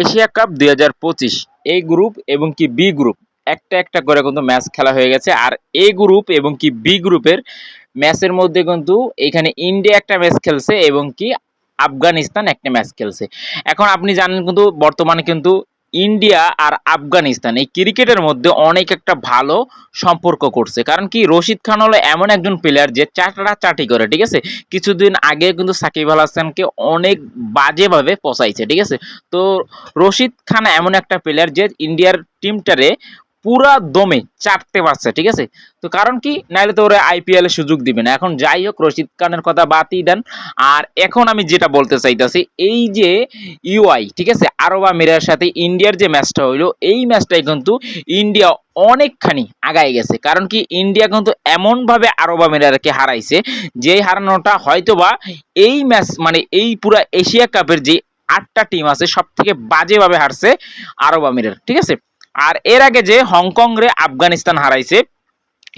Asia cup দুই হাজার পঁচিশ এই গ্রুপ এবং কি বি গ্রুপ একটা একটা করে কিন্তু ম্যাচ খেলা হয়ে গেছে। আর এ গ্রুপ এবং কি বি গ্রুপের ম্যাচের মধ্যে কিন্তু এখানে ইন্ডিয়া একটা ম্যাচ খেলছে এবং কি আফগানিস্তান একটা ম্যাচ খেলছে। এখন আপনি জানেন কিন্তু বর্তমানে কিন্তু ইন্ডিয়া আর আফগানিস্তান এই ক্রিকেটের মধ্যে অনেক একটা ভালো সম্পর্ক করছে। কারণ কি, রশিদ খান হলো এমন একজন প্লেয়ার যে চাটা চাটি করে, ঠিক আছে? কিছুদিন আগে কিন্তু সাকিব আল হাসানকে অনেক বাজেভাবে পচাইছে ঠিক আছে? তো রশিদ খান এমন একটা প্লেয়ার যে ইন্ডিয়ার টিমটারে পুরা দমে চাটতে পারছে, ঠিক আছে? তো কারণ কি? নাইলে তো ওরা আইপিএল সুযোগ দিবে না। এখন যাই হোক, রশিদ খানের কথা বাদই দেন। আর এখন আমি যেটা বলতে চাইতেছি, এই যে ইউআই ঠিক আছে? আরব আমিরের সাথে ইন্ডিয়ার যে ম্যাচটা হইল, এই ম্যাচটাই কিন্তু ইন্ডিয়া অনেকখানি আগায় গেছে। কারণ কি? ইন্ডিয়া কিন্তু এমনভাবে আরব আমিরারকে হারাইছে, যে হারানোটা হয়তোবা এই ম্যাচ মানে এই পুরা এশিয়া কাপের যে আটটা টিম আছে সব থেকে বাজেভাবে হারছে আরব আমিরের ঠিক আছে? আর এর আগে যে হংকং রে আফগানিস্তান হারাইছে,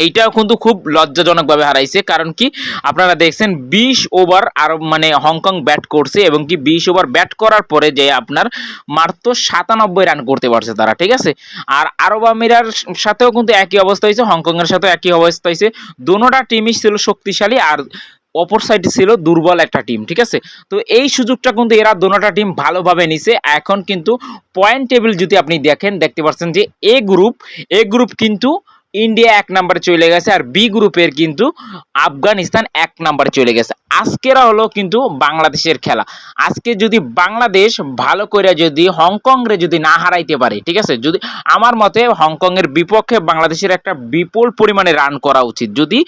এইটাও কিন্তু খুব লজ্জাজনকভাবে হারাইছে। কারণ কি? আপনারা দেখছেন বিশ ওভার আরব মানে হংকং ব্যাট করছে এবং কি বিশ ওভার ব্যাট করার পরে যে আপনার মাত্র সাতানব্বই রান করতে পারছে তারা, ঠিক আছে? আর আরব আমিরার সাথেও কিন্তু একই অবস্থা হয়েছে, হংকংয়ের সাথেও একই অবস্থা হয়েছে। দুটোটা টিমই ছিল শক্তিশালী আর অপর সাইডে ছিল দুর্বল একটা টিম ঠিক আছে? তো এই সুযোগটা কিন্তু এরা দোনোটা টিম ভালোভাবে নিছে। এখন কিন্তু পয়েন্ট টেবিল যদি আপনি দেখেন, দেখতে পাচ্ছেন যে এ গ্রুপ এ গ্রুপ কিন্তু ইন্ডিয়া এক নাম্বারে চলে গেছে আর বি গ্রুপের কিন্তু আফগানিস্তান এক নাম্বারে চলে গেছে। আজকেরা হলো কিন্তু বাংলাদেশের খেলা। আজকে যদি বাংলাদেশ ভালো করে যদি হংকং রে যদি না হারাইতে পারে, ঠিক আছে? যদি আমার মতে হংকং এর বিপক্ষে বাংলাদেশের একটা বিপুল পরিমাণে রান করা উচিত। যদি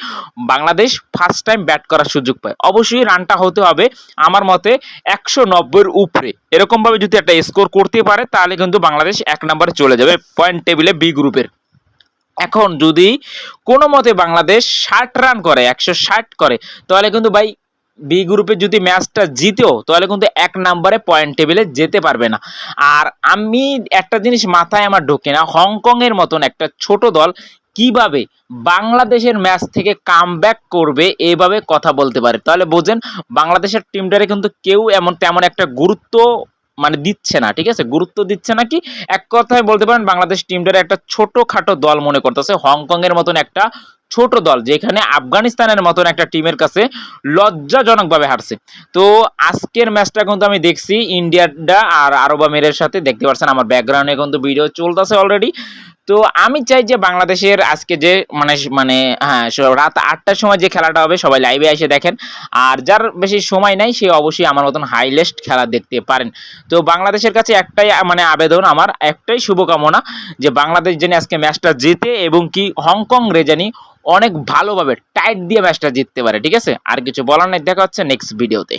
বাংলাদেশ ফার্স্ট টাইম ব্যাট করার সুযোগ পায়, অবশ্যই রানটা হতে হবে আমার মতে একশো নব্বইয়ের উপরে। এরকমভাবে যদি একটা স্কোর করতে পারে, তাহলে কিন্তু বাংলাদেশ এক নম্বরে চলে যাবে পয়েন্ট টেবিলে বি গ্রুপের এখন যদি কোনো মতে বাংলাদেশ ষাট রান করে, একশো ষাট করে, তাহলে কিন্তু ভাই বি গ্রুপে যদি ম্যাচটা জিতেও, তাহলে কিন্তু এক নম্বরে পয়েন্ট টেবিলে যেতে পারবে না। আর আমি একটা জিনিস মাথায় আমার ঢোকে না হংকংয়ের মতন একটা ছোট দল কীভাবে বাংলাদেশের ম্যাচ থেকে কামব্যাক করবে এভাবে কথা বলতে পারে? তাহলে বোঝেন, বাংলাদেশের টিমটারে কিন্তু কেউ এমন, তেমন একটা গুরুত্ব মানে দিচ্ছে না, ঠিক আছে? গুরুত্ব দিচ্ছে না কি এক কথায় বলতে পারেন, বাংলাদেশ টিমটার একটা ছোটখাটো দল মনে করতেছে হংকং এর মতন একটা ছোট দল, যেখানে আফগানিস্তানের মতন একটা টিমের কাছে লজ্জাজনকভাবে হারছে। তো আজকের ম্যাচটা কিন্তু আমি দেখছি, ইন্ডিয়াটা আর আরব আমিরের সাথে, দেখতে পাচ্ছেন আমার ব্যাকগ্রাউন্ডে কিন্তু ভিডিও চলতেছে অলরেডি তো আমি চাই যে বাংলাদেশের আজকে যে মানে মানে হ্যাঁ রাত আটটার সময় যে খেলাটা হবে, সবাই লাইভে এসে দেখেন। আর যার বেশি সময় নাই, সে অবশ্যই আমার মতন হাইলেস্ট খেলা দেখতে পারেন। তো বাংলাদেশের কাছে একটাই মানে আবেদন আমার, একটাই শুভকামনা যে বাংলাদেশ জানি আজকে ম্যাচটা জিতে এবং কি হংকং রে জানি অনেক ভালোভাবে টাইট দিয়ে ম্যাচটা জিততে পারে, ঠিক আছে? আর কিছু বলার নেই, দেখা হচ্ছে নেক্সট ভিডিওতে